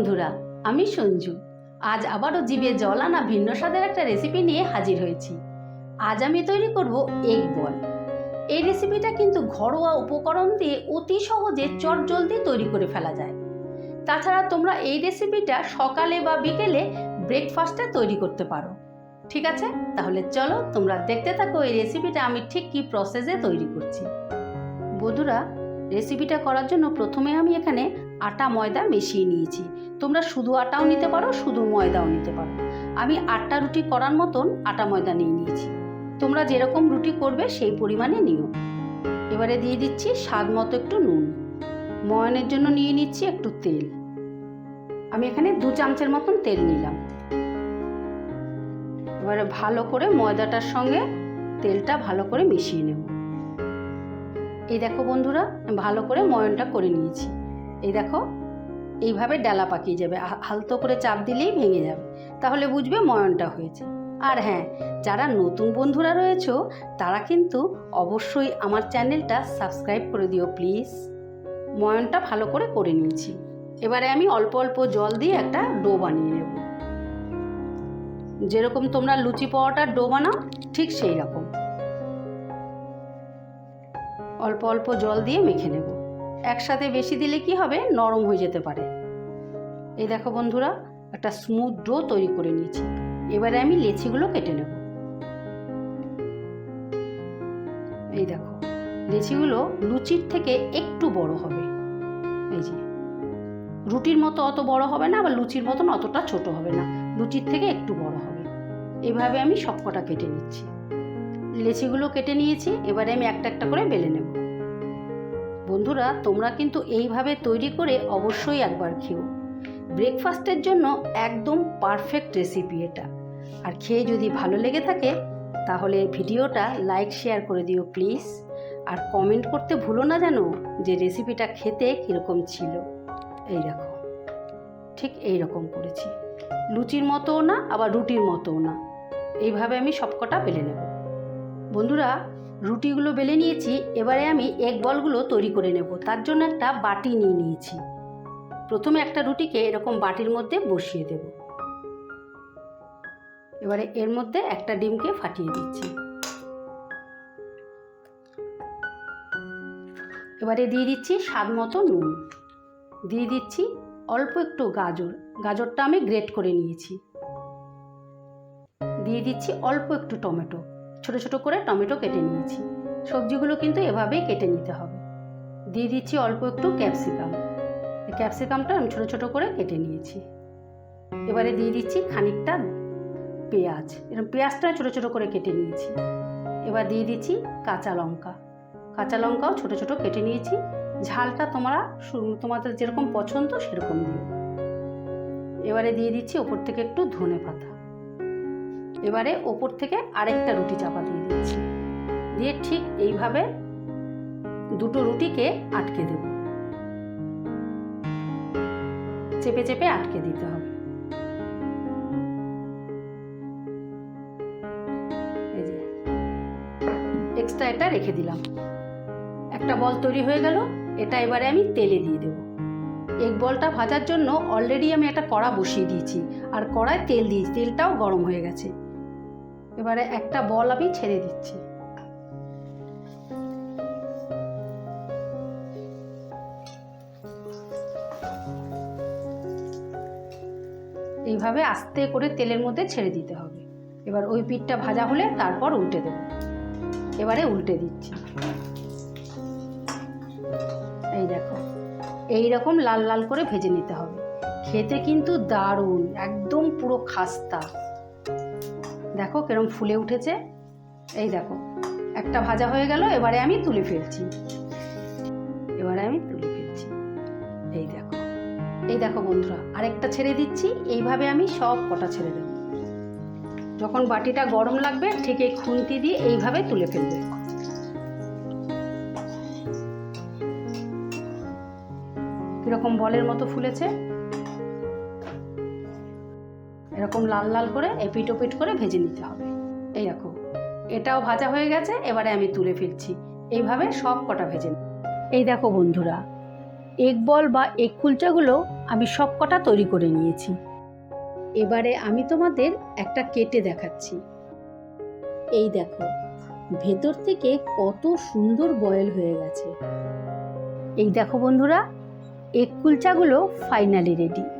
বন্ধুরা, আমি সঞ্জু। আজ আবারও জিভে জল আনা ভিন্ন স্বাদের একটা রেসিপি নিয়ে হাজির হয়েছি। আজ আমি তৈরি করব এগ বল এই রেসিপিটা কিন্তু ঘরোয়া উপকরণ দিয়ে অতি সহজে চটজলদি তৈরি করে ফেলা যায়। তাছাড়া তোমরা এই রেসিপিটা সকালে বা বিকেলে ব্রেকফাস্টে তৈরি করতে পারো। ঠিক আছে? তাহলে চলো তোমরা দেখতে থাকো এই রেসিপিটা আমি ঠিক কী প্রসেসে তৈরি করছি। বন্ধুরা রেসিপিটা করার জন্য প্রথমে আমি এখানে আটা ময়দা মিশিয়ে নিয়েছি। তোমরা শুধু আটাও নিতে পারো, শুধু ময়দাও নিতে পারো। আমি আটটা রুটি করার মতন আটা ময়দা নিয়ে নিয়েছি। তোমরা যেরকম রুটি করবে সেই পরিমাণে নিও। এবারে দিয়ে দিচ্ছি স্বাদ মতো একটু নুন। ময়নের জন্য নিয়ে নিচ্ছি একটু তেল। আমি এখানে দু চামচের মতন তেল নিলাম। এবারে ভালো করে ময়দাটার সঙ্গে তেলটা ভালো করে মিশিয়ে নেব। এই দেখো বন্ধুরা, ভালো করে ময়নটা করে নিয়েছি। এই দেখো, এইভাবে ডালা পাকিয়ে যাবে। হালতো করে চাপ দিলেই ভেঙে যাবে। তাহলে বুঝবে ময়নটা হয়েছে। আর হ্যাঁ যারা নতুন বন্ধুরা রয়েছো, তারা কিন্তু অবশ্যই আমার চ্যানেলটা সাবস্ক্রাইব করে দিও, প্লিজ। ময়নটা ভালো করে করে নিয়েছি। এবারে আমি অল্প অল্প জল দিয়ে একটা ডো বানিয়ে নেব। যেরকম তোমরা লুচি পাওয়াটার ডো বানাও, ঠিক সেই রকম। অল্প অল্প জল দিয়ে মেখে নেব। একসাথে বেশি দিলে কি হবে? নরম হয়ে যেতে পারে। এই দেখো বন্ধুরা, একটা স্মুথ ডো তৈরি করে নিয়েছি। এবারে আমি লেচিগুলো কেটে নেব। এই দেখো, লেচিগুলো লুচির থেকে একটু বড় হবে। এই যে, রুটির মতো অত বড় হবে না, আবার লুচির মতন অতটা ছোট হবে না। লুচির থেকে একটু বড় হবে। এভাবে আমি সবকটা কেটে নিচ্ছি। লেচিগুলো কেটে নিয়েছি, এবারে আমি একটা একটা করে বেলে নেব। বন্ধুরা, তোমরা কিন্তু এইভাবে তৈরি করে অবশ্যই একবার খেও। ব্রেকফাস্টের জন্য একদম পারফেক্ট রেসিপি এটা। আর খেয়ে যদি ভালো লেগে থাকে, তাহলে ভিডিওটা লাইক, শেয়ার করে দিও প্লিজ। আর কমেন্ট করতে ভুলো না জানো যে রেসিপিটা খেতে কীরকম ছিল। এই দেখো, ঠিক এই রকম করেছি। লুচির মতোও না, আবার রুটির মতোও না। এইভাবে আমি সবকটা বেলে নেব। বন্ধুরা রুটিগুলো বেলে নিয়েছি, এবারে আমি এগ বলগুলো তৈরি করে নেব। তার জন্য একটা বাটি নিয়ে নিয়েছি। প্রথমে একটা রুটিকে এরকম বাটির মধ্যে বসিয়ে দেব। এবারে এর মধ্যে একটা ডিমকে ফাটিয়ে দিচ্ছি। এবারে দিয়ে দিচ্ছি স্বাদ মতো নুন। দিয়ে দিচ্ছি অল্প একটু গাজর। গাজরটা আমি গ্রেট করে নিয়েছি। দিয়ে দিচ্ছি অল্প একটু টমেটো। ছোট ছোট করে টমেটো কেটে নিয়েছি। সবজিগুলো কিন্তু এভাবেই কেটে নিতে হবে। দিয়ে দিচ্ছি অল্প একটু ক্যাপসিকাম। ক্যাপসিকামটা আমি ছোট ছোট করে কেটে নিয়েছি। এবারে দিয়ে দিচ্ছি খানিকটা পেঁয়াজ। এরকম পেঁয়াজটা ছোট ছোট করে কেটে নিয়েছি। এবার দিয়ে দিচ্ছি কাঁচা লঙ্কা। কাঁচা লঙ্কাও ছোট ছোট কেটে নিয়েছি। ঝালটা তোমরা তোমাদের যেরকম পছন্দ সেরকম দিও। এবারে দিয়ে দিচ্ছি ওপর থেকে একটু ধনে পাতা। এবারে ওপর থেকে আরেকটা রুটি চাপা দিয়ে দিচ্ছি। দিয়ে ঠিক এইভাবে দুটো রুটিকে আটকে দেব। চেপে চেপে আটকে দিতে হবে। এক্সট্রা এটা রেখে দিলাম। একটা বল তৈরি হয়ে গেল, এটা এবারে আমি তেলে দিয়ে দেবো। এগ বলটা ভাজার জন্য অলরেডি আমি একটা কড়া বসিয়ে দিয়েছি, আর কড়ায় তেল দিয়েছি, তেলটাও গরম হয়ে গেছে। এবারে একটা বল আমি ছেড়ে দিচ্ছি। এইভাবে আস্তে করে তেলের মধ্যে ছেড়ে দিতে হবে। এবার ওই পিঠটা ভাজা হলে তারপর উল্টে দেবো। এবারে উল্টে দিচ্ছি। এই দেখো এই রকম লাল লাল করে ভেজে নিতে হবে। খেতে কিন্তু দারুণ, একদম পুরো খাস্তা। দেখো কিরম ফুলে উঠেছে। এই দেখো, একটা ভাজা হয়ে গেল, এবারে আমি তুলে ফেলছি। এবারে আমি তুলে ফেলছি। এই দেখো এই দেখো বন্ধুরা, আরেকটা ছেড়ে দিচ্ছি, এইভাবে আমি সব কটা ছেড়ে দেবো। যখন বাটিটা গরম লাগবে, ঠিক এই খুন্তি দিয়ে এইভাবে তুলে ফেলবে। কীরকম বলের মতো ফুলেছে। এরকম লাল লাল করে এপিট ওপিট করে ভেজে নিতে হবে। এই দেখো, এটাও ভাজা হয়ে গেছে, এবারে আমি তুলে ফেলছি। এইভাবে সব কটা ভেজে। এই দেখো বন্ধুরা, এগ বল বা এগ কুলচাগুলো আমি সব কটা তৈরি করে নিয়েছি। এবারে আমি তোমাদের একটা কেটে দেখাচ্ছি। এই দেখো, ভেতর থেকে কত সুন্দর বয়েল হয়ে গেছে। এই দেখো বন্ধুরা, এগ কুলচাগুলো ফাইনালি রেডি